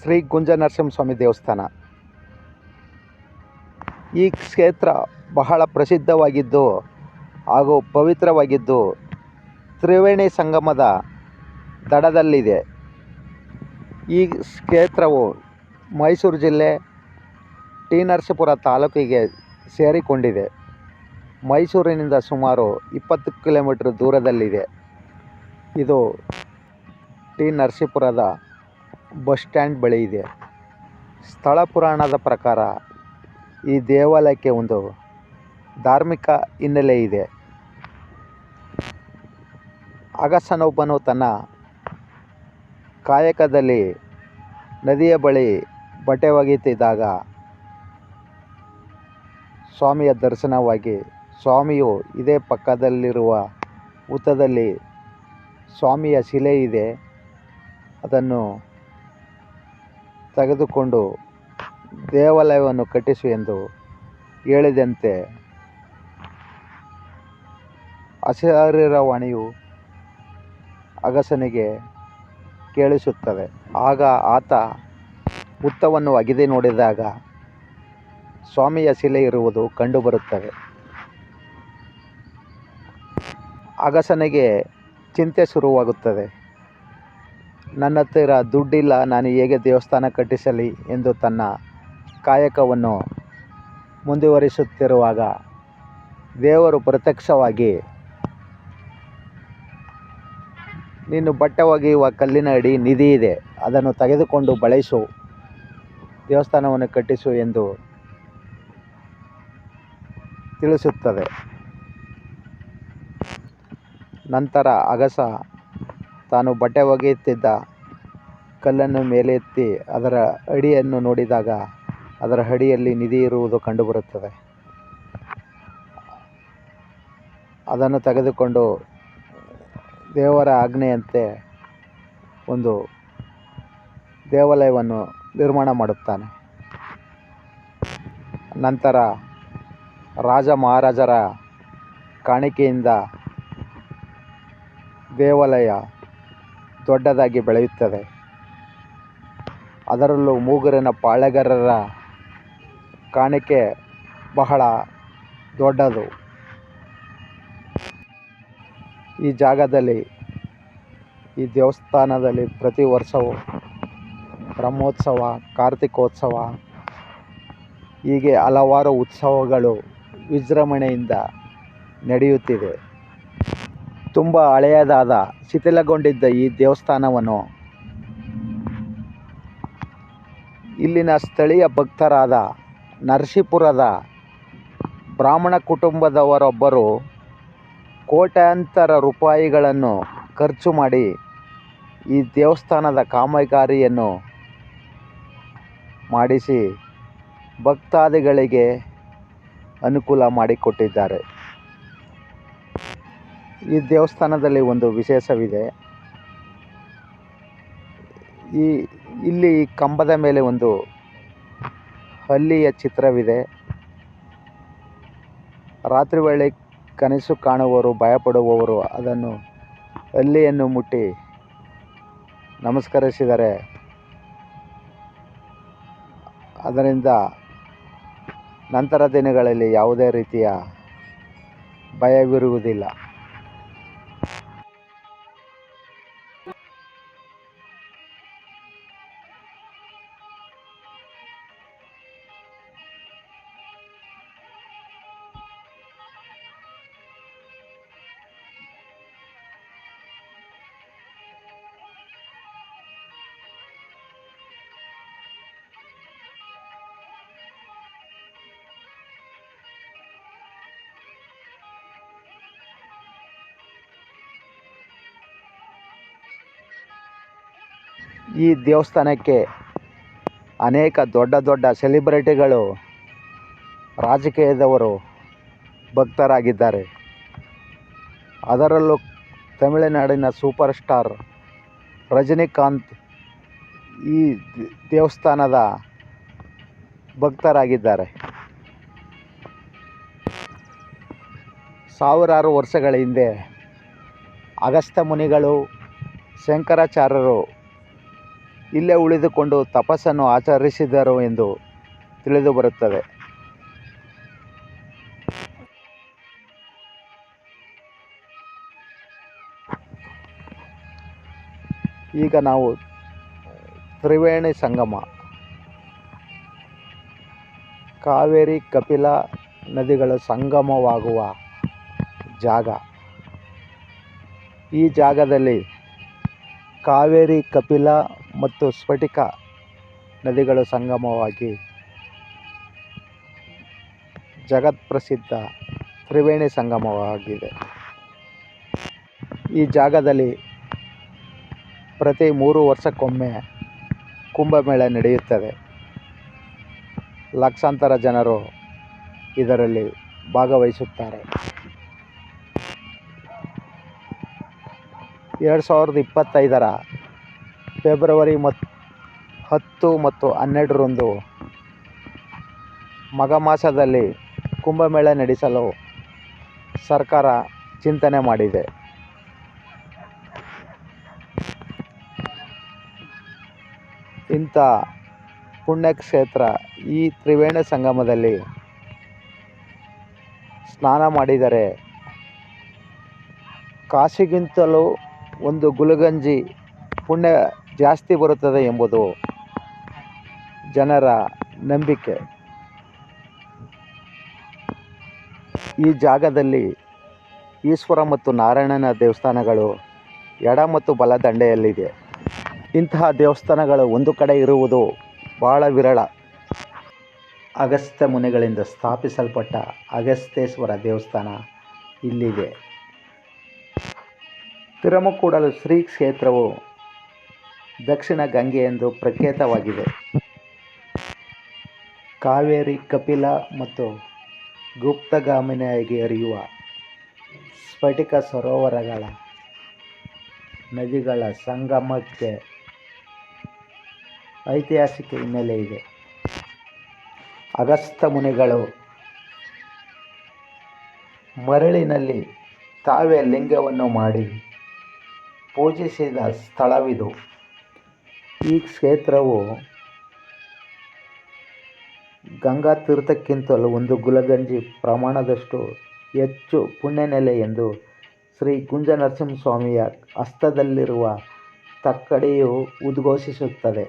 ಶ್ರೀ ಗುಂಜನರಸಿಂಹಸ್ವಾಮಿ ದೇವಸ್ಥಾನ. ಈ ಕ್ಷೇತ್ರ ಬಹಳ ಪ್ರಸಿದ್ಧವಾಗಿದ್ದು ಹಾಗೂ ಪವಿತ್ರವಾಗಿದ್ದು ತ್ರಿವೇಣಿ ಸಂಗಮದ ದಡದಲ್ಲಿದೆ. ಈ ಕ್ಷೇತ್ರವು ಮೈಸೂರು ಜಿಲ್ಲೆ ಟಿ ನರಸೀಪುರ ತಾಲೂಕಿಗೆ ಸೇರಿಕೊಂಡಿದೆ. ಮೈಸೂರಿನಿಂದ ಸುಮಾರು ಇಪ್ಪತ್ತು ಕಿಲೋಮೀಟ್ರ್ ದೂರದಲ್ಲಿದೆ. ಇದು ಟಿ ನರಸೀಪುರದ ಬಸ್ ಸ್ಟ್ಯಾಂಡ್ ಬಳಿ ಇದೆ. ಸ್ಥಳ ಪುರಾಣದ ಪ್ರಕಾರ ಈ ದೇವಾಲಯಕ್ಕೆ ಒಂದು ಧಾರ್ಮಿಕ ಹಿನ್ನೆಲೆ ಇದೆ. ಅಗಸನೊಬ್ಬನು ತನ್ನ ಕಾಯಕದಲ್ಲಿ ನದಿಯ ಬಳಿ ಬಟ್ಟೆ ಒಗೆಯುತ್ತಿದ್ದಾಗ ಸ್ವಾಮಿಯ ದರ್ಶನವಾಗಿ ಸ್ವಾಮಿಯು ಇದೇ ಪಕ್ಕದಲ್ಲಿರುವ ಹುತ್ತದಲ್ಲಿ ಸ್ವಾಮಿಯ ಶಿಲೆ ಇದೆ. ಅದನ್ನು ತೆಗೆದುಕೊಂಡು ದೇವಾಲಯವನ್ನು ಕಟ್ಟಿಸು ಎಂದು ಹೇಳಿದಂತೆ ವಾಣಿಯು ಅಗಸನಿಗೆ ಕೇಳಿಸುತ್ತದೆ. ಆಗ ಆತ ಹುತ್ತವನ್ನು ಅಗೆದು ನೋಡಿದಾಗ ಸ್ವಾಮಿಯ ಶಿಲೆ ಇರುವುದು ಕಂಡುಬರುತ್ತದೆ. ಅಗಸನಿಗೆ ಚಿಂತೆ ಶುರುವಾಗುತ್ತದೆ. ನನ್ನ ಹತ್ತಿರ ದುಡ್ಡಿಲ್ಲ, ನಾನು ಹೇಗೆ ದೇವಸ್ಥಾನ ಕಟ್ಟಿಸಲಿ ಎಂದು ತನ್ನ ಕಾಯಕವನ್ನು ಮುಂದುವರಿಸುತ್ತಿರುವಾಗ ದೇವರು ಪ್ರತ್ಯಕ್ಷವಾಗಿ, ನೀನು ಬಟ್ಟೆ ಒಗೆಯುವ ಕಲ್ಲಿನ ಅಡಿ ನಿಧಿ ಇದೆ, ಅದನ್ನು ತೆಗೆದುಕೊಂಡು ಬಳಸು, ದೇವಸ್ಥಾನವನ್ನು ಕಟ್ಟಿಸು ಎಂದು ತಿಳಿಸುತ್ತದೆ. ನಂತರ ಅಗಸ ತಾನು ಬಟ್ಟೆ ಒಗೆಯುತ್ತಿದ್ದ ಕಲ್ಲನ್ನು ಮೇಲೆ ಎತ್ತಿ ಅದರ ಅಡಿಯನ್ನು ನೋಡಿದಾಗ ಅದರ ಅಡಿಯಲ್ಲಿ ನಿಧಿ ಇರುವುದು ಕಂಡುಬರುತ್ತದೆ. ಅದನ್ನು ತೆಗೆದುಕೊಂಡು ದೇವರ ಆಜ್ಞೆಯಂತೆ ಒಂದು ದೇವಾಲಯವನ್ನು ನಿರ್ಮಾಣ ಮಾಡುತ್ತಾನೆ. ನಂತರ ರಾಜ ಮಹಾರಾಜರ ಕಾಣಿಕೆಯಿಂದ ದೇವಾಲಯ ದೊಡ್ಡದಾಗಿ ಬೆಳೆಯುತ್ತದೆ. ಅದರಲ್ಲೂ ಮೂಗರಿನ ಪಾಳೆಗಾರರ ಕಾಣಿಕೆ ಬಹಳ ದೊಡ್ಡದು. ಈ ಜಾಗದಲ್ಲಿ, ಈ ದೇವಸ್ಥಾನದಲ್ಲಿ ಪ್ರತಿ ವರ್ಷವೂ ಬ್ರಹ್ಮೋತ್ಸವ, ಕಾರ್ತಿಕೋತ್ಸವ, ಹೀಗೆ ಹಲವಾರು ಉತ್ಸವಗಳು ವಿಜೃಂಭಣೆಯಿಂದ ನಡೆಯುತ್ತಿದೆ. ತುಂಬ ಹಳೆಯದಾದ ಶಿಥಿಲಗೊಂಡಿದ್ದ ಈ ದೇವಸ್ಥಾನವನ್ನು ಇಲ್ಲಿನ ಸ್ಥಳೀಯ ಭಕ್ತರಾದ ನರಸೀಪುರದ ಬ್ರಾಹ್ಮಣ ಕುಟುಂಬದವರೊಬ್ಬರು ಕೋಟ್ಯಾಂತರ ರೂಪಾಯಿಗಳನ್ನು ಖರ್ಚು ಮಾಡಿ ಈ ದೇವಸ್ಥಾನದ ಕಾಮಗಾರಿಯನ್ನು ಮಾಡಿಸಿ ಭಕ್ತಾದಿಗಳಿಗೆ ಅನುಕೂಲ ಮಾಡಿಕೊಟ್ಟಿದ್ದಾರೆ. ಈ ದೇವಸ್ಥಾನದಲ್ಲಿ ಒಂದು ವಿಶೇಷವಿದೆ. ಈ, ಇಲ್ಲಿ ಕಂಬದ ಮೇಲೆ ಒಂದು ಹಲ್ಲಿಯ ಚಿತ್ರವಿದೆ. ರಾತ್ರಿ ವೇಳೆ ಕನಸು ಕಾಣುವವರು, ಭಯಪಡುವವರು ಅದನ್ನು ಹಲ್ಲಿಯನ್ನು ಮುಟ್ಟಿ ನಮಸ್ಕರಿಸಿದರೆ ಅದರಿಂದ ನಂತರ ದಿನಗಳಲ್ಲಿ ಯಾವುದೇ ರೀತಿಯ ಭಯವಿರುವುದಿಲ್ಲ. ಈ ದೇವಸ್ಥಾನಕ್ಕೆ ಅನೇಕ ದೊಡ್ಡ ದೊಡ್ಡ ಸೆಲೆಬ್ರಿಟಿಗಳು ರಾಜಕೀಯದವರು ಭಕ್ತರಾಗಿದ್ದಾರೆ. ಅದರಲ್ಲೂ ತಮಿಳುನಾಡಿನ ಸೂಪರ್ ಸ್ಟಾರ್ ರಜನಿಕಾಂತ್ ಈ ದೇವಸ್ಥಾನದ ಭಕ್ತರಾಗಿದ್ದಾರೆ. ಸಾವಿರಾರು ವರ್ಷಗಳ ಹಿಂದೆ ಅಗಸ್ತ್ಯ ಮುನಿಗಳು ಶಂಕರಾಚಾರ್ಯರು ಇಲ್ಲೇ ಉಳಿದುಕೊಂಡು ತಪಸ್ಸನ್ನು ಆಚರಿಸಿದರು ಎಂದು ತಿಳಿದುಬರುತ್ತದೆ ಈಗ ನಾವು ತ್ರಿವೇಣಿ ಸಂಗಮ, ಕಾವೇರಿ ಕಪಿಲ ನದಿಗಳು ಸಂಗಮವಾಗುವ ಜಾಗ. ಈ ಜಾಗದಲ್ಲಿ ಕಾವೇರಿ ಕಪಿಲ ಮತ್ತು ಸ್ಫಟಿಕ ನದಿಗಳು ಸಂಗಮವಾಗಿ ಜಗತ್ಪ್ರಸಿದ್ಧ ತ್ರಿವೇಣಿ ಸಂಗಮವಾಗಿದೆ. ಈ ಜಾಗದಲ್ಲಿ ಪ್ರತಿ ಮೂರು ವರ್ಷಕ್ಕೊಮ್ಮೆ ಕುಂಭಮೇಳ ನಡೆಯುತ್ತದೆ. ಲಕ್ಷಾಂತರ ಜನರು ಇದರಲ್ಲಿ ಭಾಗವಹಿಸುತ್ತಾರೆ. ಎರಡು ಸಾವಿರದ ಇಪ್ಪತ್ತೈದರ ಫೆಬ್ರವರಿ ಮತ್ತು ಹತ್ತು ಮತ್ತು ಹನ್ನೆರಡರಂದು ಮಗ ಮಾಸದಲ್ಲಿ ಕುಂಭಮೇಳ ನಡೆಸಲು ಸರ್ಕಾರ ಚಿಂತನೆ ಮಾಡಿದೆ. ಇಂಥ ಪುಣ್ಯಕ್ಷೇತ್ರ ಈ ತ್ರಿವೇಣಿ ಸಂಗಮದಲ್ಲಿ ಸ್ನಾನ ಮಾಡಿದರೆ ಕಾಶಿಗಿಂತಲೂ ಒಂದು ಗುಲಗಂಜಿ ಪುಣ್ಯ ಜಾಸ್ತಿ ಬರುತ್ತದೆ ಎಂಬುದು ಜನರ ನಂಬಿಕೆ. ಈ ಜಾಗದಲ್ಲಿ ಈಶ್ವರ ಮತ್ತು ನಾರಾಯಣನ ದೇವಸ್ಥಾನಗಳು ಎಡ ಮತ್ತು ಬಲ ದಂಡೆಯಲ್ಲಿದೆ. ಇಂತಹ ದೇವಸ್ಥಾನಗಳು ಒಂದು ಕಡೆ ಇರುವುದು ಬಹಳ ವಿರಳ. ಅಗಸ್ತ್ಯ ಮುನಿಗಳಿಂದ ಸ್ಥಾಪಿಸಲ್ಪಟ್ಟ ಅಗಸ್ತೇಶ್ವರ ದೇವಸ್ಥಾನ ಇಲ್ಲಿದೆ. ತಿರುಮಕೂಡಲು ಶ್ರೀ ಕ್ಷೇತ್ರವು ದಕ್ಷಿಣ ಗಂಗೆ ಎಂದು ಪ್ರಖ್ಯಾತವಾಗಿದೆ. ಕಾವೇರಿ, ಕಪಿಲ ಮತ್ತು ಗುಪ್ತಗಾಮಿನಿಯಾಗಿ ಹರಿಯುವ ಸ್ಫಟಿಕ ಸರೋವರಗಳ ನದಿಗಳ ಸಂಗಮಕ್ಕೆ ಐತಿಹಾಸಿಕ ಹಿನ್ನೆಲೆ ಇದೆ. ಅಗಸ್ತ್ಯ ಮುನಿಗಳು ಮರಳಿನಲ್ಲಿ ತಾವೇ ಲಿಂಗವನ್ನು ಮಾಡಿ ಪೂಜಿಸಿದ ಸ್ಥಳವಿದು. ಈ ಕ್ಷೇತ್ರವು ಗಂಗಾ ತೀರ್ಥಕ್ಕಿಂತಲೂ ಒಂದು ಗುಲಗಂಜಿ ಪ್ರಮಾಣದಷ್ಟು ಹೆಚ್ಚು ಪುಣ್ಯನೆಲೆ ಎಂದು ಶ್ರೀ ಗುಂಜನರಸಿಂಹಸ್ವಾಮಿಯ ಹಸ್ತದಲ್ಲಿರುವ ತಕ್ಕಡಿಯು ಉದ್ಘೋಷಿಸುತ್ತದೆ.